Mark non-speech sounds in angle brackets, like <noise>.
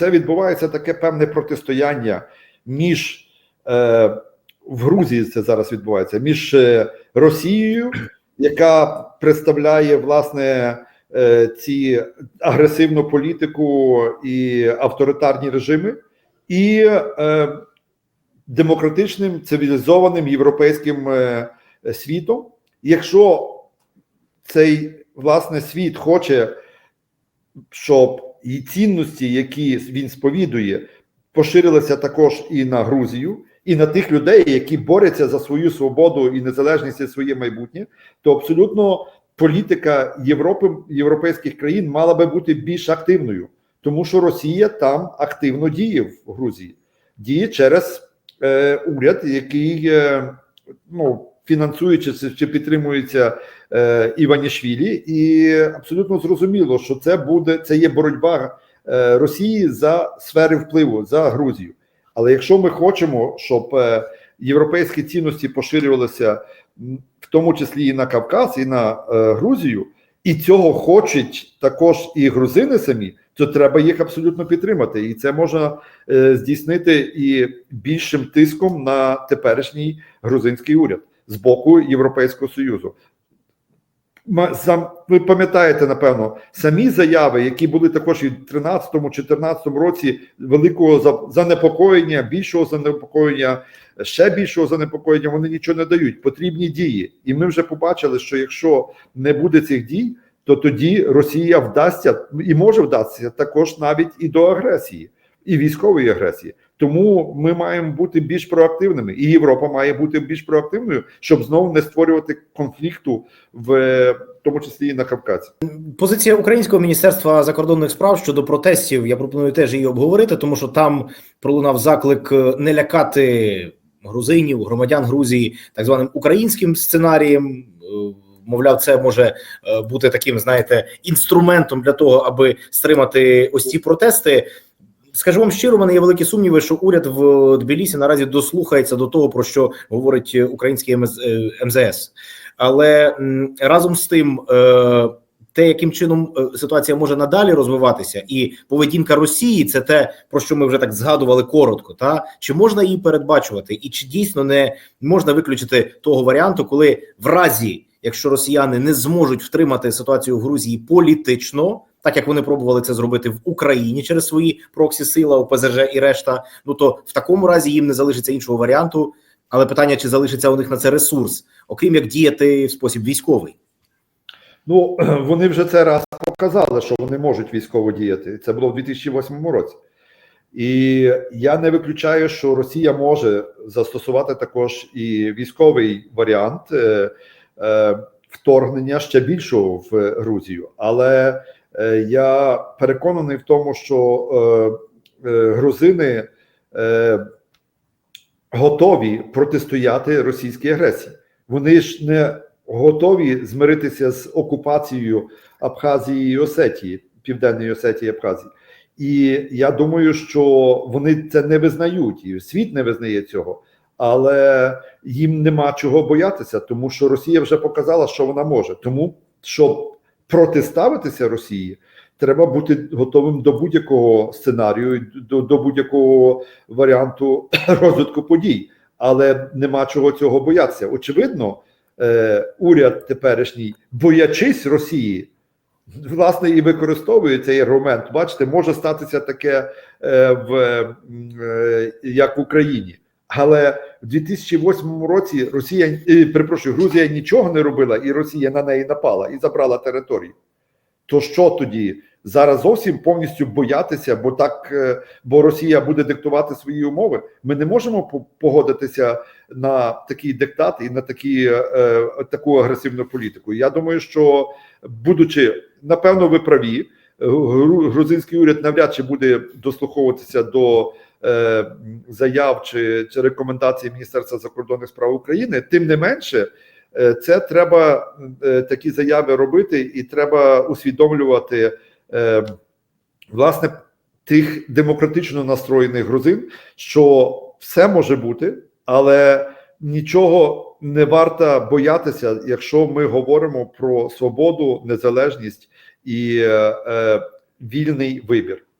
це відбувається таке певне протистояння між е, в Грузії. Це зараз відбувається між е, Росією, яка представляє власне е, ці агресивну політику і авторитарні режими, і е, демократичним цивілізованим європейським е, світом. Якщо цей власне світ хоче, щоб і цінності, які він сповідує, поширилися також і на Грузію, і на тих людей, які борються за свою свободу і незалежність і своє майбутнє, то абсолютно політика Європи європейських країн мала би бути більш активною, тому що Росія там активно діє в Грузії, діє через е, уряд, який е, ну фінансуючи чи, чи підтримується е, Іванішвілі, і абсолютно зрозуміло, що це буде це є боротьба е, Росії за сфери впливу за Грузію. Але якщо ми хочемо, щоб е, європейські цінності поширювалися, в тому числі і на Кавказ, і на е, Грузію, і цього хочуть також і грузини самі, то треба їх абсолютно підтримати, і це можна е, здійснити і більшим тиском на теперішній грузинський уряд з боку Європейського союзу. Ви пам'ятаєте, напевно, самі заяви, які були також і в 13-14 році великого занепокоєння, більшого занепокоєння, ще більшого занепокоєння, вони нічого не дають. Потрібні дії. І ми вже побачили, що якщо не буде цих дій, то тоді Росія вдасться і може вдатися також навіть і до агресії, і військової агресії. Тому ми маємо бути більш проактивними, і Європа має бути більш проактивною, щоб знову не створювати конфлікту в тому числі і на Кавказі. Позиція українського міністерства закордонних справ щодо протестів. Я пропоную теж її обговорити, тому що там пролунав заклик е, не лякати грузинів, громадян Грузії так званим українським сценарієм. Е, Мовляв, це може е, бути таким, знаєте, інструментом для того, аби стримати ось ці протести. Скажу вам щиро, у мене є великі сумніви, що уряд в Тбілісі наразі дослухається до того, про що говорить е, український е, МЗС. Але разом з тим, е, те, яким чином ситуація може надалі розвиватися, і поведінка Росії це те, про що ми вже так згадували коротко. Та чи можна її передбачувати, і чи дійсно не можна виключити того варіанту, коли в разі, якщо росіяни не зможуть втримати ситуацію в Грузії політично, так як вони пробували це зробити в Україні через свої проксі сила ОПЗЖ і решта, ну то в такому разі їм не залишиться іншого варіанту. Але питання, чи залишиться у них на це ресурс, окрім як діяти в спосіб військовий. Ну <clears throat> вони вже це раз показали, що вони можуть військово діяти. Це було в 2008 році. І я не виключаю, що Росія може застосувати також і військовий варіант е, е, вторгнення ще більшого в Грузію. Але я переконаний в тому, що е, е, грузини е, готові протистояти російській агресії. Вони ж не готові змиритися з окупацією Абхазії і Осетії, Південної Осетії і Абхазії. І я думаю, що вони це не визнають, і світ не визнає цього, але їм нема чого боятися, тому що Росія вже показала, що вона може. Тому щоб протиставитися Росії, треба бути готовим до будь-якого сценарію, до, до будь-якого варіанту <clears throat> розвитку подій. Але нема чого цього боятися. Очевидно, е, уряд теперішній, боячись Росії, власне і використовує цей аргумент. Бачите, може статися таке е, в е, як в Україні. Але в 2008 році Росія е, перепрошую, Грузія нічого не робила, і Росія на неї напала і забрала територію. То що тоді? Зараз зовсім повністю боятися, бо так, е, бо Росія буде диктувати свої умови. Ми не можемо по- погодитися на такий диктат і на такі, е, е, таку агресивну політику. Я думаю, що будучи напевно, ви праві, грузинський уряд навряд чи буде дослуховуватися до заяв чи, рекомендацій Міністерства закордонних справ України. Тим не менше, е, це треба е, такі заяви робити, і треба усвідомлювати е, власне тих демократично настроєних грузин, що все може бути, але нічого не варто боятися, якщо ми говоримо про свободу, незалежність і е, е, вільний вибір.